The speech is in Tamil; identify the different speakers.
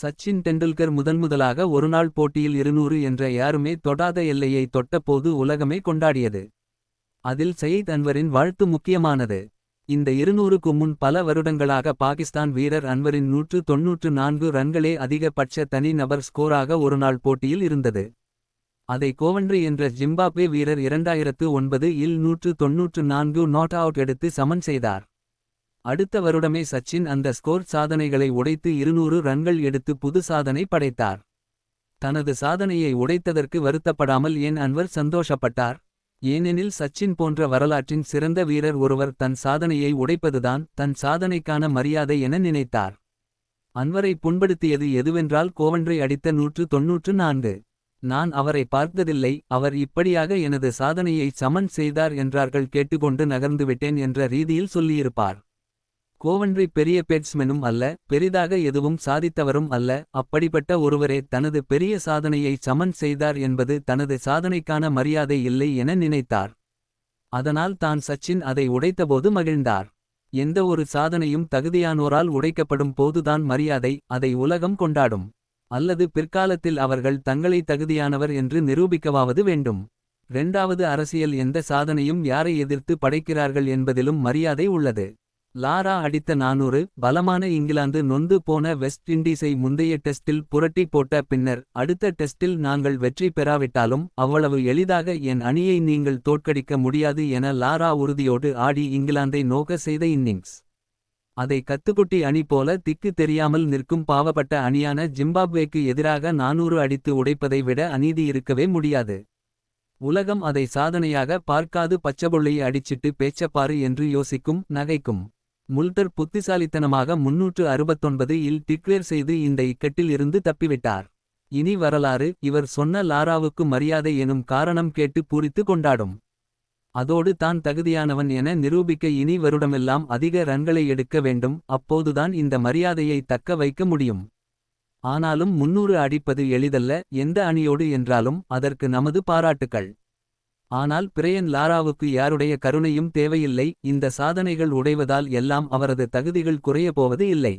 Speaker 1: சச்சின் டெண்டுல்கர் முதன்முதலாக ஒருநாள் போட்டியில் இருநூறு என்ற யாருமே தொடாத எல்லையை தொட்டபோது உலகமே கொண்டாடியது. அதில் சயீத் அன்வரின் வாழ்த்து முக்கியமானது. இந்த இருநூறுக்கு முன் பல வருடங்களாக பாகிஸ்தான் வீரர் அன்வரின் நூற்று தொன்னூற்று நான்கு ரன்களே அதிகபட்ச தனிநபர் ஸ்கோராக ஒருநாள் போட்டியில் இருந்தது. அதை கோவன்றி என்ற ஜிம்பாப்வே வீரர் இரண்டாயிரத்து ஒன்பது இல் நூற்று தொன்னூற்று நான்கு நாட் அவுட் எடுத்து சமன் செய்தார். அடுத்த வருடமே சச்சின் அந்த ஸ்கோர் சாதனைகளை உடைத்து இருநூறு ரன்கள் எடுத்து புது சாதனை படைத்தார். தனது சாதனையை உடைத்ததற்கு வருத்தப்படாமல் ஏன் அன்வர் சந்தோஷப்பட்டார். ஏனெனில் சச்சின் போன்ற வரலாற்றின் சிறந்த வீரர் ஒருவர் தன் சாதனையை உடைப்பதுதான் தன் சாதனைக்கான மரியாதை என நினைத்தார். அன்வரை புண்படுத்தியது எதுவென்றால் கோவன்றை அடித்த நூற்று தொன்னூற்று நான்கு. நான் அவரை பார்த்ததில்லை அவர் இப்படியாக எனது சாதனையை சமன் செய்தார் என்றார்கள் கேட்டுக்கொண்டு நகர்ந்துவிட்டேன் என்ற ரீதியில் சொல்லியிருப்பார். கோவன்றி பெரிய பேட்ஸ்மெனும் அல்ல பெரிதாக எதுவும் சாதித்தவரும் அல்ல அப்படிப்பட்ட ஒருவரே தனது பெரிய சாதனையை சமன் செய்தார் என்பது தனது சாதனைக்கான மரியாதை இல்லை என நினைத்தார். அதனால் தான் சச்சின் அதை உடைத்தபோது மகிழ்ந்தார். எந்த ஒரு சாதனையும் தகுதியானோரால் உடைக்கப்படும் போதுதான் மரியாதை அதை உலகம் கொண்டாடும். அல்லது பிற்காலத்தில் அவர்கள் தங்களை தகுதியானவர் என்று நிரூபிக்கவாவது வேண்டும். ரெண்டாவது அரசியல் எந்த சாதனையும் யாரை எதிர்த்து படைக்கிறார்கள் என்பதிலும் மரியாதை உள்ளது. லாரா அடித்த நானூறு பலமான இங்கிலாந்து நொந்து போன வெஸ்ட் இண்டீஸை முந்தைய டெஸ்டில் புரட்டி போட்ட பின்னர் அடுத்த டெஸ்டில் நாங்கள் வெற்றி பெறாவிட்டாலும் அவ்வளவு எளிதாக என் அணியை நீங்கள் தோற்கடிக்க முடியாது என லாரா உறுதியோடு ஆடி இங்கிலாந்தை நோக்க செய்த இன்னிங்ஸ். அதை கத்துக்குட்டி அணி போல திக்கு தெரியாமல் நிற்கும் பாவப்பட்ட அணியான ஜிம்பாப்வேக்கு எதிராக நானூறு அடித்து உடைப்பதை விட அநீதி இருக்கவே முடியாது. உலகம் அதை சாதனையாக பார்க்காது பச்சபொள்ளையை அடிச்சிட்டு பேச்சப்பாரு என்று யோசிக்கும் நகைக்கும். முல்தர் புத்திசாலித்தனமாக முன்னூற்று அறுபத்தொன்பது இல் டிக்ளேர் செய்து இந்த இக்கட்டில் இருந்து தப்பிவிட்டார். இனி வரலாறு இவர் சொன்ன லாராவுக்கு மரியாதை எனும் காரணம் கேட்டு பூரித்து கொண்டாடும். அதோடு தான் தகுதியானவன் என நிரூபிக்க இனி வருடமெல்லாம் அதிக ரன்களை எடுக்க வேண்டும் அப்போதுதான் இந்த மரியாதையை தக்க வைக்க முடியும். ஆனாலும் முன்னூறு அடிப்பது எளிதல்ல எந்த அணியோடு என்றாலும் அதற்கு நமது பாராட்டுக்கள். ஆனால் பிரையன் லாராவுக்கு யாருடைய கருணையும் தேவையில்லை இந்த சாதனைகள் உடைவதால் எல்லாம் அவரது தகுதிகள் குறையப்போவது இல்லை.